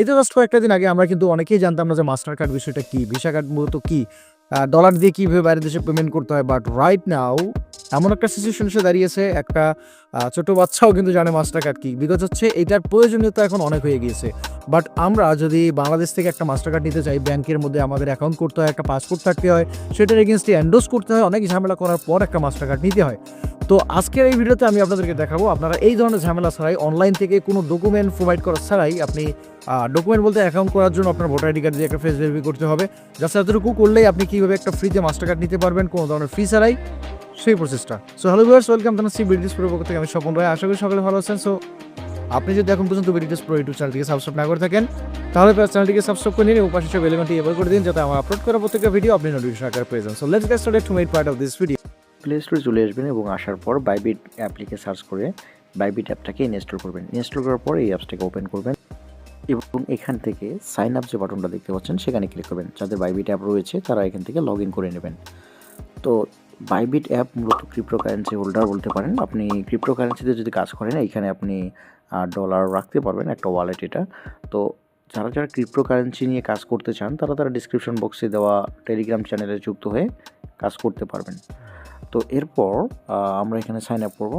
এই তো জাস্ট কয়েকটা দিন আগে আমরা কিন্তু অনেকেই জানতাম না যে মাস্টার কার্ড বিষয়টা কি ভিসা কার্ড মূলত কি ডলার দিয়ে কীভাবে বাইরের দেশে পেমেন্ট করতে হয় বাট রাইট নাও এমন একটা সিচুয়েশন এসে দাঁড়িয়েছে, একটা ছোট বাচ্চাও কিন্তু জানে মাস্টার কার্ড কি বিকজ হচ্ছে এটার প্রয়োজনীয়তা এখন অনেক হয়ে গিয়েছে। বাট আমরা যদি বাংলাদেশ থেকে একটা মাস্টার কার্ড নিতে চাই, ব্যাংকের মধ্যে আমাদের অ্যাকাউন্ট করতে হয়, একটা পাসপোর্ট থাকতে হয়, সেটার এগেনস্টে অ্যান্ডোজ করতে হয়, অনেক ঝামেলা করার পর একটা মাস্টার কার্ড নিতে হয়। তো আজকের এই ভিডিওতে আমি আপনাদেরকে দেখাবো, আপনারা এই ধরনের ঝামেলা ছাড়াই অনলাইন থেকে কোনো ডকুমেন্ট প্রোভাইড করা ছাড়াই আপনি ডকুমেন্ট বলতে অ্যাকাউন্ট করার জন্য আপনার ভোটার আইডি কার্ড দিয়ে একটা ফেস ভেরিফাই করতে হবে। জাস্ট এতটুকু করলেই আপনি কীভাবে একটা ফ্রিতে মাস্টার কার্ড নিতে পারবেন, কোনো ধরনের ফি ছাড়াই, সেই প্রসেসটা সো হ্যালো ভিউয়ার্স ওয়েলকাম জানাচ্ছি বিডিস প্রো পক্ষ থেকে আমি স্বপন রায়, আশা করি সকলে ভালো আছেন। সো আপনি যদি এখন পর্যন্ত বিডিস প্রো ইউটিউব চ্যানেলটিকে সাবস্ক্রাইব না করে থাকেন, তাহলে চ্যানেলটিকে সাবস্ক্রাইব করে নিন এবং পাশে সব এলিমেন্টটি এবার করে দিন যাতে আমার আপলোড করা প্রত্যেকটা ভিডিও আপনি নোটিফিকেশন আকারে পেয়ে যান। So let's get started to make part of this video play স্টোরে চলে আসবেন এবং আসার পর বাইবিট অ্যাপটিকে সার্চ করে বাইবিট অ্যাপটাকে ইনস্টল করবেন। ইনস্টল করার পর এই অ্যাপসটাকে ওপেন করবেন এবং এখান থেকে সাইন আপ যে বাটনটা দেখতে পাচ্ছেন, সেখানে ক্লিক করবেন। যাদের বাইবিট অ্যাপ রয়েছে, তারা এখান থেকে লগ ইন করে নেবেন। তো বাইবিট অ্যাপ মূলত ক্রিপ্টোকারেন্সি হোল্ডার বলতে পারেন। আপনি ক্রিপ্টোকারেন্সিতে যদি কাজ করেন, এইখানে আপনি ডলার রাখতে পারবেন, একটা ওয়ালেট এটা। তো যারা যারা ক্রিপ্টোকারেন্সি নিয়ে কাজ করতে চান, তারা তারা ডিসক্রিপশন বক্সে দেওয়া টেলিগ্রাম চ্যানেলে যুক্ত হয়ে কাজ করতে পারবেন। তো এরপর আমরা এখানে সাইন আপ করব।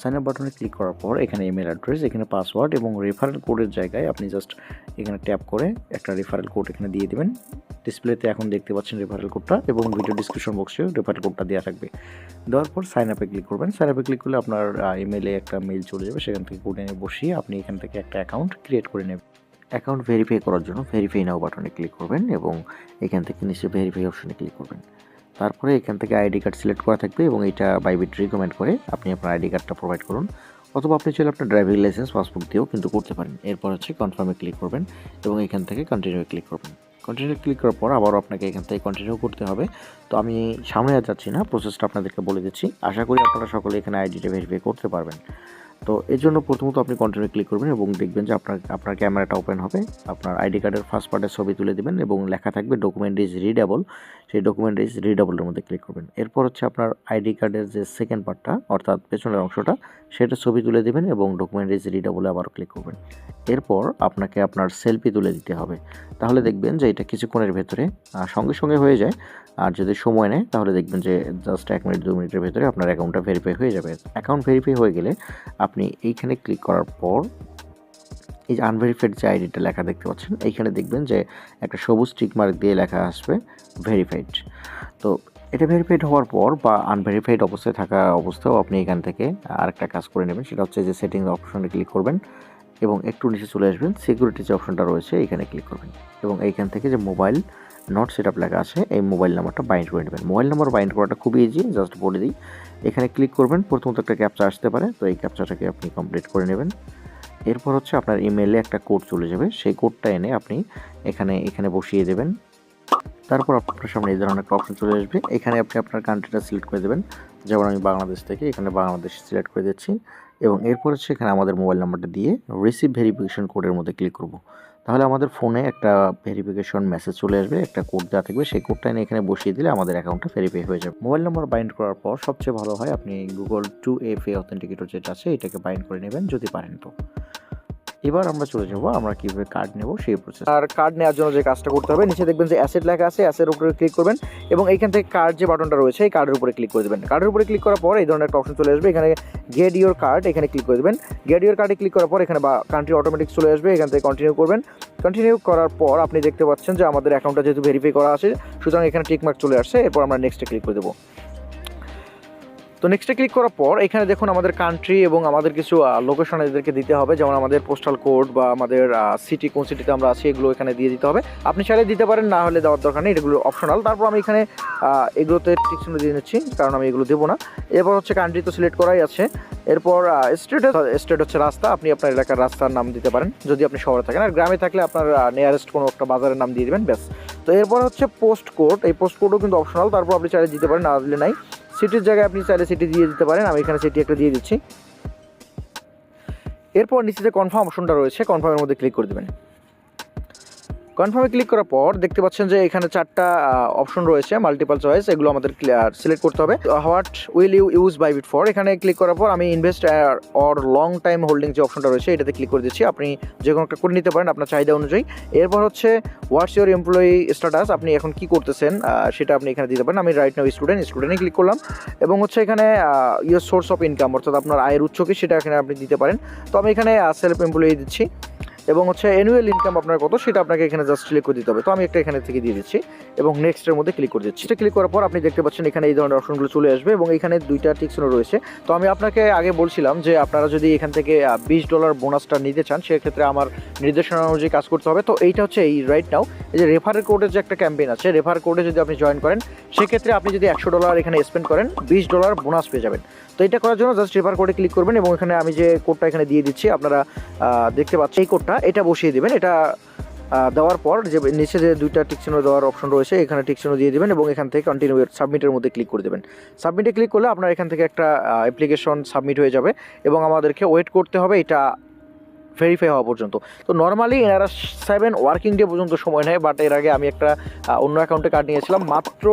সাইন আপ বাটনে ক্লিক করার পর এখানে ইমেল অ্যাড্রেস এখানে পাসওয়ার্ড এবং রেফারেল কোডের জায়গায় আপনি জাস্ট এখানে ট্যাপ করে একটা রেফারেল কোড এখানে দিয়ে দেবেন। ডিসপ্লেতে এখন দেখতে পাচ্ছেন রেফারেল কোডটা এবং ভিডিও ডিসক্রিপশন বক্সেও রেফারেল কোডটা দেওয়া থাকবে। দেওয়ার পর সাইন আপে ক্লিক করবেন। সাইন আপে ক্লিক করলে আপনার ইমেলে একটা মেল চলে যাবে। সেখান থেকে কোড এনে বসিয়ে আপনি এখান থেকে একটা অ্যাকাউন্ট ক্রিয়েট করে নেবেন। অ্যাকাউন্ট ভেরিফাই করার জন্য ভেরিফাই নাও বাটনে ক্লিক করবেন এবং এখান থেকে নিচে ভেরিফাই অপশনে ক্লিক করবেন। তারপরে এখান থেকে আইডি কার্ড সিলেক্ট করা থাকবে এবং এটা বাইবিট রিকমেন্ড করে আপনি আপনার আইডি কার্ডটা প্রোভাইড করুন। অথবা আপনি চাইলে আপনার ড্রাইভিং লাইসেন্স পাসপোর্ট দিয়েও কিন্তু করতে পারেন। এরপর হচ্ছে কনফার্মে ক্লিক করবেন এবং এখান থেকে কন্টিনিউ ক্লিক করবেন। কন্টিনিউ ক্লিক করার পর আবারও আপনাকে এখান থেকে কন্টিনিউ করতে হবে। তো আমি সামনে আর যাচ্ছি না প্রসেসটা আপনাদেরকে বলে দিচ্ছি। আশা করি আপনারা সকলে এখানে আইডিটা ভেরিফাই করতে পারবেন। তো এর জন্য প্রথমত আপনি কন্টিনিউ ক্লিক করবেন এবং দেখবেন যে আপনার আপনার ক্যামেরাটা ওপেন হবে। আপনার আইডি কার্ডের ফার্স্ট পার্টের ছবি তুলে দেবেন এবং লেখা থাকবে ডকুমেন্ট ইজ রিডেবল সেই ডকুমেন্ট ইজ রিডেবলের মধ্যে ক্লিক করবেন। এরপর হচ্ছে আপনার আইডি কার্ডের যে সেকেন্ড পার্টটা অর্থাৎ পেছনের অংশটা, সেটা ছবি তুলে দেবেন এবং ডকুমেন্ট ইজ রিডেবলে আবারও ক্লিক করবেন। এরপর আপনাকে আপনার সেলফি তুলে দিতে হবে। তাহলে দেখবেন যে এটা কিছুক্ষণের ভেতরে সঙ্গে সঙ্গে হয়ে যায়। আর যদি সময় নেয়, তাহলে দেখবেন যে জাস্ট এক মিনিট, দু মিনিটের ভেতরে আপনার অ্যাকাউন্টটা ভেরিফাই হয়ে যাবে। অ্যাকাউন্ট ভেরিফাই হয়ে গেলে আপনি এইখানে ক্লিক করার পর এই যে আনভেরিফাইড যে আইডিটা লেখা দেখতে পাচ্ছেন, এইখানে দেখবেন যে একটা সবুজ টিক মার্ক দিয়ে লেখা আসবে ভেরিফাইড তো এটা ভেরিফাইড হওয়ার পর বা আনভেরিফাইড অবস্থায় থাকা অবস্থাও আপনি এখান থেকে আরেকটা কাজ করে নেবেন, সেটা হচ্ছে যে সেটিংস অপশনে ক্লিক করবেন এবং একটু নিচে চলে আসবেন সিকিউরিটি যে অপশনটা রয়েছে এখানে ক্লিক করবেন এবং এইখান থেকে যে মোবাইল নট সেট আপ লেখা আছে, এই মোবাইল নাম্বারটা বাইন্ড করে নেবেন। মোবাইল নাম্বার বাইন্ড করাটা খুবই ইজি জাস্ট বলে দিই। এখানে ক্লিক করবেন, প্রথমত একটা ক্যাপচা আসতে পারে, তো এই ক্যাপচাটাকে আপনি কমপ্লিট করে নেবেন। এরপর হচ্ছে আপনার ইমেলে একটা কোড চলে যাবে। সেই কোডটা এনে আপনি এখানে এখানে বসিয়ে দেবেন। তারপর আপনার সামনে এই ধরনের একটা অপশন চলে আসবে। এখানে আপনি আপনার কান্ট্রিটা সিলেক্ট করে দেবেন। যেমন আমি বাংলাদেশ থেকে এখানে বাংলাদেশ সিলেক্ট করে দিচ্ছি। এবং এরপর হচ্ছে এখানে আমাদের মোবাইল নাম্বারটা দিয়ে রিসিভ ভেরিফিকেশন কোডের মধ্যে ক্লিক করব। তাহলে আমাদের ফোনে একটা ভেরিফিকেশন মেসেজ চলে আসবে, একটা কোড দেওয়া থাকবে। সেই কোডটা এনে এখানে বসিয়ে দিলে আমাদের অ্যাকাউন্টটা ভেরিফাই হয়ে যাবে। মোবাইল নাম্বার বাইন্ড করার পর সবচেয়ে ভালো হয় আপনি Google two F A authenticator যেটা আছে, এটাকে বাইন্ড করে নেবেন যদি পারেন তো। এবার আমরা চলে যাব, আমরা কীভাবে কার্ড নেব সেই প্রসেস আর কার্ড নেওয়ার জন্য যে কাজটা করতে হবে, নিচে দেখবেন যে অ্যাসেট লেখা আছে অ্যাসের উপরে ক্লিক করবেন এবং এইখান থেকে কার্ড যে বাটনটা রয়েছে, এই কার্ডের উপরে ক্লিক করে দেবেন। কার্ডের উপরে ক্লিক করার পর এই ধরনের একটা অপশন চলে আসবে, এখানে গেট ইওর কার্ড এখানে ক্লিক করে দেবেন। গেট ইওর কার্ডে ক্লিক করার পর এখানে বা কান্ট্রি অটোমেটিক চলে আসবে, এখান থেকে কন্টিনিউ করবেন। কন্টিনিউ করার পর আপনি দেখতে পাচ্ছেন যে আমাদের অ্যাকাউন্টটা যেহেতু ভেরিফাই করা আছে, সুতরাং এখানে টিকমার্ক চলে আসছে, এরপর আমরা নেক্সটে ক্লিক করে দেবো। তো নেক্সটে ক্লিক করার পর, এখানে দেখুন আমাদের কান্ট্রি এবং আমাদের কিছু লোকেশন এদেরকে দিতে হবে। যেমন আমাদের পোস্টাল কোড বা আমাদের সিটি কোন সিটিতে আমরা আছি, এগুলো এখানে দিয়ে দিতে হবে। আপনি চাইলে দিতে পারেন, না হলে দেওয়ার দরকার নেই, এগুলো অপশনাল তারপর আমি এখানে এগুলোতে টিক চিহ্ন দিয়ে নিচ্ছি, কারণ আমি এগুলো দেবো না। এরপর হচ্ছে কান্ট্রি তো সিলেক্ট করাই আছে। এরপর স্টেট স্টেট হচ্ছে রাস্তা। আপনি আপনার এলাকার রাস্তার নাম দিতে পারেন, যদি আপনি শহরে থাকেন। আর গ্রামে থাকলে আপনার নিয়ারেস্ট কোনো একটা বাজারের নাম দিয়ে দেবেন, ব্যাস। তো এরপর হচ্ছে পোস্ট কোড এই পোস্ট কোডও কিন্তু অপশনাল তারপর আপনি চাইলে দিতে পারেন, না দিলে নাই। সিটির জায়গায় আপনি চাইলে সিটি দিয়ে দিতে পারেন। আমি এখানে সিটি একটা দিয়ে দিচ্ছি। এরপর নিচে যে কনফার্ম অপশনটা রয়েছে কনফার্মের মধ্যে ক্লিক করে দেবেন। কনফার্মে ক্লিক করার পর দেখতে পাচ্ছেন যে এখানে চারটা অপশন রয়েছে মাল্টিপাল চয়েস এগুলো আমাদের সিলেক্ট করতে হবে। What will you use Bybit for এখানে ক্লিক করার পর আমি invest or long time holding যে অপশনটা রয়েছে, এটাতে ক্লিক করে দিচ্ছি। আপনি যে কোনো একটা করে নিতে পারেন আপনার চাহিদা অনুযায়ী। এরপর হচ্ছে হোয়াটস ইউর এমপ্লয়ি স্ট্যাটাস আপনি এখন কি করতেছেন? সেটা আপনি এখানে দিতে পারেন। আমি রাইট নাও স্টুডেন্ট স্টুডেন্টে ক্লিক করলাম। এবং হচ্ছে এখানে ইউর সোর্স অফ ইনকাম অর্থাৎ আপনার আয়ের উৎস কি, সেটা এখানে আপনি দিতে পারেন। তো আমি এখানে সেলফ এমপ্লয়ি দিচ্ছি। এবং হচ্ছে অ্যানুয়াল ইনকাম আপনার কত সেটা আপনাকে এখানে জাস্ট ক্লিক করে দিতে হবে। তো আমি একটা এখানে থেকে দিয়ে দিচ্ছি এবং নেক্সটের মধ্যে ক্লিক করে দিচ্ছি। এটা ক্লিক করার পর আপনি দেখতে পাচ্ছেন এখানে এই ধরনের অপশনগুলো চলে আসবে এবং এখানে দুইটা টিকসনও রয়েছে। তো আমি আপনাকে আগে বলছিলাম যে আপনারা যদি এখান থেকে বিশ ডলার বোনাসটা নিতে চান, সেক্ষেত্রে আমার নির্দেশনা অনুযায়ী কাজ করতে হবে। তো এইটা হচ্ছে এই রাইট নাও এই যে রেফারের কোডের যে একটা ক্যাম্পেইন আছে রেফার কোডে যদি আপনি জয়েন করেন, সেক্ষেত্রে আপনি যদি একশো ডলার এখানে স্পেন্ড করেন, বিশ ডলার বোনাস পেয়ে যাবেন। তো এটা করার জন্য জাস্ট রেফার কোডে ক্লিক করবেন এবং এখানে আমি যে কোডটা এখানে দিয়ে দিচ্ছি, আপনারা দেখতে পাচ্ছেন এই কোডটা এটা বসিয়ে দেবেন, এটা দেওয়ার পর যে নিচে যে দুইটা টিকচিহ্ন দেওয়ার অপশন রয়েছে, এখানে টিকচিহ্ন দিয়ে দিবেন এবং এখান থেকে কন্টিনিউ সাবমিটের মধ্যে ক্লিক করে দেবেন। সাবমিটে ক্লিক করলে আপনার এখান থেকে একটা অ্যাপ্লিকেশন সাবমিট হয়ে যাবে এবং আমাদেরকে ওয়েট করতে হবে, এটা ভেরিফাই হওয়া পর্যন্ত। তো নর্মালি এনারা সেভেন ওয়ার্কিং ডে পর্যন্ত সময় নেয় বাট এর আগে আমি একটা অন্য অ্যাকাউন্টে কার্ড নিয়েছিলাম, মাত্র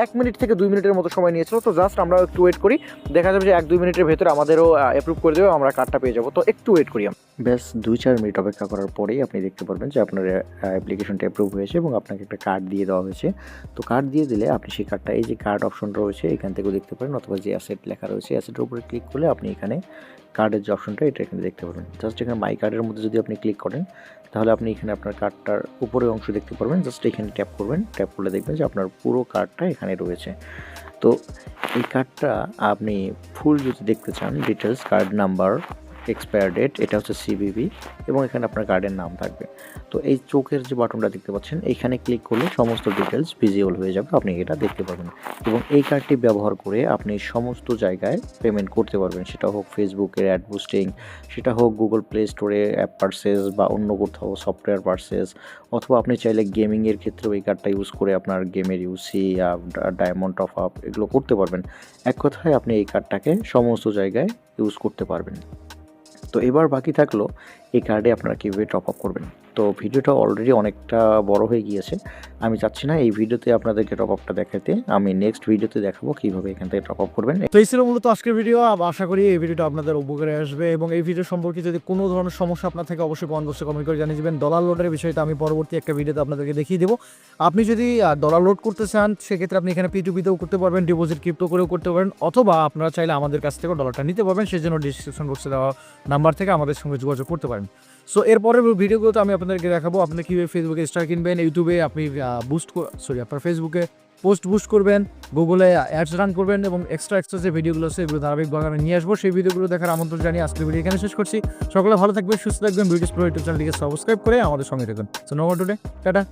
এক মিনিট থেকে দুই মিনিটের মতো সময় নিয়েছিল, তো জাস্ট আমরা একটু ওয়েট করি। দেখা যাবে যে এক দুই মিনিটের ভেতরে আমাদেরও অ্যাপ্রুভ করে দেবে, আমরা কার্ডটা পেয়ে যাব। তো একটু ওয়েট করি ব্যাস দুই চার মিনিট অপেক্ষা করার পরেই আপনি দেখতে পারবেন যে আপনার অ্যাপ্লিকেশনটা অ্যাপ্রুভ হয়েছে এবং আপনাকে একটা কার্ড দিয়ে দেওয়া হয়েছে। তো কার্ড দিয়ে দিলে আপনি সেই কার্ডটা এই যে কার্ড অপশন রয়েছে, এখান থেকেও দেখতে পারেন, অথবা যে অ্যাসেট লেখা রয়েছে অ্যাসেটের উপরে ক্লিক করলে আপনি এখানে কার্ডের যে অপশনটা এটা এখানে দেখতে পারবেন। জাস্ট এখানে মাই কার্ডের মধ্যে যদি আপনি ক্লিক করেন তাহলে আপনি এখানে আপনার কার্ডটার উপরে অংশ দেখতে পারবেন। জাস্ট এখানে ট্যাপ করবেন। ট্যাপ করলে দেখবেন যে আপনার পুরো কার্ডটা এখানে রয়েছে। তো এই কার্ডটা আপনি ফুল যদি দেখতে চান details card number expire date এটা হচ্ছে সিবিবি এবং এখানে আপনার কার্ডের নাম থাকবে। তো এই চোখের যে বাটনটা দেখতে পাচ্ছেন এইখানে ক্লিক করলে সমস্ত ডিটেলস ভিজিবল হয়ে যাবে, আপনি এটা দেখতে পাবেন এবং এই কার্ডটি ব্যবহার করে আপনি সমস্ত জায়গায় পেমেন্ট করতে পারবেন। সেটা হোক ফেসবুকের অ্যাড বুস্টিং সেটা হোক গুগল প্লে স্টোরে অ্যাপ পার্সেস বা অন্য কোথাও সফটওয়্যার পার্সেস অথবা আপনি চাইলে গেমিংয়ের ক্ষেত্রেও এই কার্ডটা ইউজ করে আপনার গেমের ইউসি ডায়মন্ড টপ আপ এগুলো করতে পারবেন। এক কথায় আপনি এই কার্ডটাকে সমস্ত জায়গায় ইউজ করতে পারবেন। তো এবার বাকি থাকল এই কার্ডে আপনারা কীভাবে টপ আপ করবেন? তো ভিডিওটা অলরেডি অনেকটা বড় হয়ে গিয়েছে। আমি চাচ্ছি না এই ভিডিওতে আপনাদেরকে টপ আপটা দেখাতে। আমি নেক্সট ভিডিওতে দেখাবো কীভাবে এখান থেকে টপ আপ করবেন। তো এই ছিল মূলত আজকের ভিডিও আশা করি এই ভিডিওটা আপনাদের উপকারে আসবে এবং এই ভিডিও সম্পর্কে যদি কোনো ধরনের সমস্যা আপনার থেকে, অবশ্যই কমেন্ট বক্সে কমেন্ট করে জানিয়ে দেবেন। ডলার লোডের বিষয়টা আমি পরবর্তী একটা ভিডিওতে আপনাদেরকে দেখিয়ে দেবো। আপনি যদি ডলার লোড করতে চান, সেক্ষেত্রে আপনি এখানে পিটুপিতেও করতে পারবেন ডিপোজিট ক্রিপ্টো করেও করতে পারেন অথবা আপনারা চাইলে আমাদের কাছ থেকেও ডলারটা নিতে পারবেন সেই জন্য ডিসক্রিপশন বক্সে দেওয়া নাম্বার থেকে আমাদের সঙ্গে যোগাযোগ করতে পারেন। সো এরপরের ভিডিওগুলোতে আমি আপনাদেরকে দেখাবো আপনি কীভাবে ফেসবুকে স্টার কিনবেন ইউটিউবে আপনি বুস্ট সরি আপনার ফেসবুকে পোস্ট বুস্ট করবেন গুগলে অ্যাডস রান করবেন এবং এক্সট্রা এক্সট্রা যে ভিডিওগুলো আছে, এগুলো ধারাবাহিকভাবে আমি নিয়ে আসব। সেই ভিডিওগুলো দেখার আমন্ত্রণ জানিয়ে আজকের ভিডিও এখানে শেষ করছি। সকলে ভালো থাকবেন, সুস্থ থাকবেন। ভিডিওস প্রো ইউটিউব চ্যানেলটিকে সাবস্ক্রাইব করে আমাদের সঙ্গে থাকুন। So no today tata.